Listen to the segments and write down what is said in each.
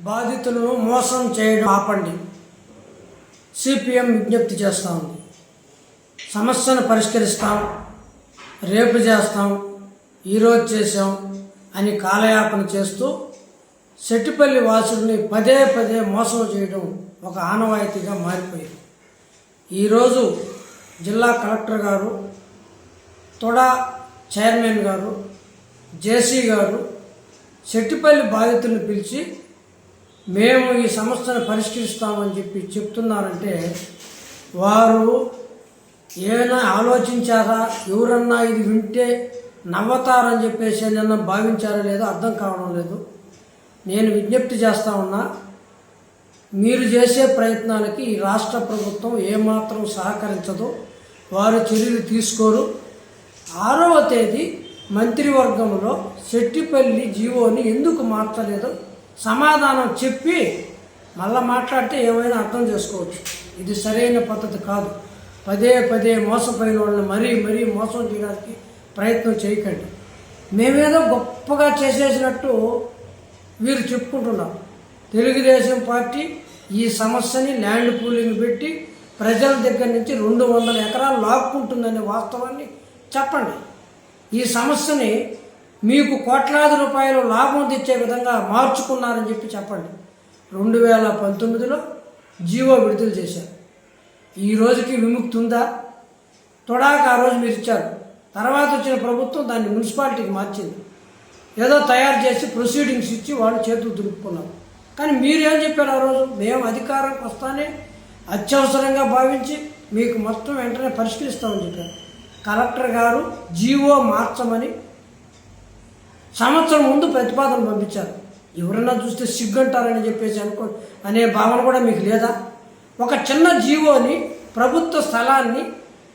బాధితులను మోసం చేయడం ఆపండి. సిపిఎం విజ్ఞప్తి చేస్తూ ఉంది. సమస్యను పరిష్కరిస్తాం. రేపు చేస్తాం. ఈరోజు చేసాం అని కాలయాపన చేస్తూ సెట్టిపల్లి వాసుడిని పదే పదే మోసం చేయడం ఒక ఆనవాయితీగా మారిపోయింది. ఈరోజు జిల్లా కలెక్టర్ గారు తొడా చైర్మన్ గారు జేసీ గారు సెట్టిపల్లి బాధితులను పిలిచి మేము ఈ సమస్యను పరిష్కరిస్తామని చెప్పి చెప్తున్నారంటే వారు ఏమైనా ఆలోచించారా? ఎవరన్నా ఇది వింటే నవ్వతారని చెప్పేసి నిన్న భావించారా లేదో అర్థం కావడం లేదు. నేను విజ్ఞప్తి చేస్తా ఉన్నా మీరు చేసే ప్రయత్నాలకి ఈ రాష్ట్ర ప్రభుత్వం ఏమాత్రం సహకరించదు. వారు చర్యలు తీసుకోరు. ఆరవ తేదీ మంత్రివర్గంలో శెట్టిపల్లి జీవోని ఎందుకు మార్చలేదో? సమాధానం చెప్పి మళ్ళీ మాట్లాడితే ఏమైనా అర్థం చేసుకోవచ్చు. ఇది సరైన పద్ధతి కాదు. పదే పదే మోసపోయిన వాళ్ళని మరీ మరీ మోసం చేయడానికి ప్రయత్నం చేయకండి. మేమేదో గొప్పగా చేసేసినట్టు వీరు చెప్పుకుంటున్నారు తెలుగుదేశం పార్టీ ఈ సమస్యని ల్యాండ్ పూలింగ్ పెట్టి ప్రజల దగ్గర నుంచి రెండు వందల ఎకరాలు లాక్కుంటుందనే వాస్తవాన్ని చెప్పండి. ఈ సమస్యని మీకు కోట్లాది రూపాయలు లాభం తెచ్చే విధంగా మార్చుకున్నారని చెప్పి చెప్పండి. రెండు వేల పంతొమ్మిదిలో జీవో విడుదల చేశారు. ఈ రోజుకి విముక్తి ఉందా? తొడాక ఆ రోజు మీరు ఇచ్చారు. తర్వాత వచ్చిన ప్రభుత్వం దాన్ని మున్సిపాలిటీకి మార్చింది. ఏదో తయారు చేసి ప్రొసీడింగ్స్ ఇచ్చి వాళ్ళు చేతులు దులుపుకున్నారు. కానీ మీరేం చెప్పారు ఆ రోజు? మేము అధికారంకి వస్తానే అత్యవసరంగా భావించి మీకు మొత్తం వెంటనే పరిష్కరిస్తామని చెప్పారు. కలెక్టర్ గారు జీవో మార్చమని సంవత్సరం ముందు ప్రతిపాదన పంపించారు. ఎవరన్నా చూస్తే సిగ్గంటారని చెప్పేసి అనుకో అనే భావన కూడా మీకు లేదా? ఒక చిన్న జీవోని ప్రభుత్వ స్థలాన్ని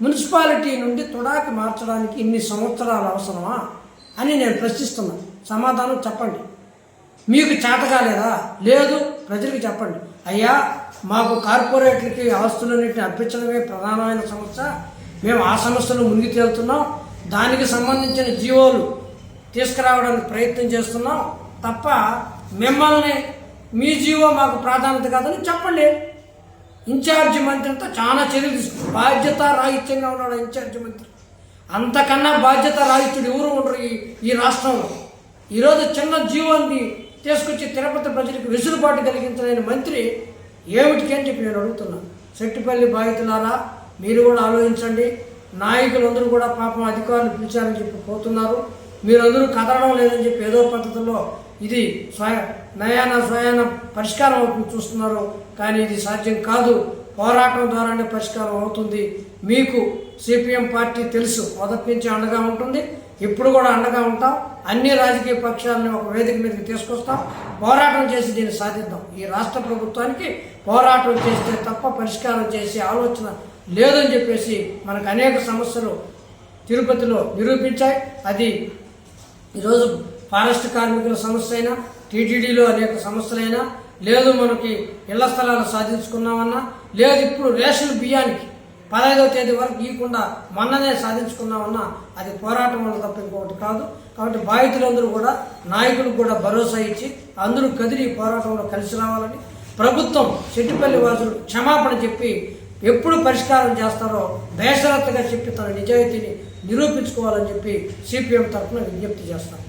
మున్సిపాలిటీ నుండి తుడాకి మార్చడానికి ఇన్ని సంవత్సరాలు అవసరమా? అని నేను ప్రశ్నిస్తున్నాను సమాధానం చెప్పండి. మీకు చేత కాలేదా? లేదు ప్రజలకు చెప్పండి. అయ్యా మాకు కార్పొరేట్లకి ఆస్తులన్నింటిని అర్పించడమే ప్రధానమైన సమస్య. మేము ఆ సమస్యను మునిగి తేలుతున్నాం. దానికి సంబంధించిన జీవోలు తీసుకురావడానికి ప్రయత్నం చేస్తున్నాం తప్ప మిమ్మల్ని మీ జీవో మాకు ప్రాధాన్యత కాదని చెప్పండి ఇన్ఛార్జి మంత్రితో చాలా చర్యలు తీసుకుంటారు బాధ్యత రాహిత్యంగా ఉన్నాడు ఇన్ఛార్జి మంత్రి. అంతకన్నా బాధ్యత రాహిత్యుడు ఎవరు ఉండరు ఈ ఈ రాష్ట్రంలో. ఈరోజు చిన్న జీవాన్ని తీసుకొచ్చి తిరుపతి ప్రజలకు వెసులుబాటు కలిగించలేని మంత్రి ఏమిటికి అని చెప్పి నేను అడుగుతున్నాను చెట్టుపల్లి బాధితులారా మీరు కూడా ఆలోచించండి. నాయకులందరూ కూడా పాపం అధికారులు పిలిచారని చెప్పి పోతున్నారు. మీరందరూ కదలడం లేదని చెప్పి ఏదో పద్ధతిలో ఇది స్వయ నయాన స్వయాన పరిష్కారం అవుతుంది చూస్తున్నారు. కానీ ఇది సాధ్యం కాదు. పోరాటం ద్వారానే పరిష్కారం అవుతుంది. మీకు సిపిఎం పార్టీ తెలుసు. మొదటి నుంచి అండగా ఉంటుంది. ఇప్పుడు కూడా అండగా ఉంటాం. అన్ని రాజకీయ పక్షాలను ఒక వేదిక మీదకి తీసుకొస్తాం. పోరాటం చేసి దీన్ని సాధిద్దాం. ఈ రాష్ట్ర ప్రభుత్వానికి పోరాటం చేస్తే తప్ప పరిష్కారం చేసే ఆలోచన లేదని చెప్పేసి మనకు అనేక సమస్యలు తిరుపతిలో నిరూపించాయి. అది ఈరోజు ఫారెస్ట్ కార్మికుల సమస్య అయినా టీటీడీలో అనేక సమస్యలైనా లేదు మనకి ఇళ్ళ స్థలాలు సాధించుకున్నామన్నా లేదు ఇప్పుడు రేషన్ బియ్యానికి పదహైదవ తేదీ వరకు ఇవ్వకుండా మొన్ననే సాధించుకున్నామన్నా అది పోరాటం వల్ల తప్ప ఇంకొకటి కాదు. కాబట్టి బాధితులందరూ కూడా నాయకులకు కూడా భరోసా ఇచ్చి అందరూ కదిలి పోరాటంలో కలిసి రావాలని ప్రభుత్వం చెట్టుపల్లి వాసులు క్షమాపణ చెప్పి ఎప్పుడు పరిష్కారం చేస్తారో బేషరత్తుగా చెప్పి తన నిజాయితీని నిరూపించుకోవాలని చెప్పి సిపిఎం తరఫున విజ్ఞప్తి చేస్తాను.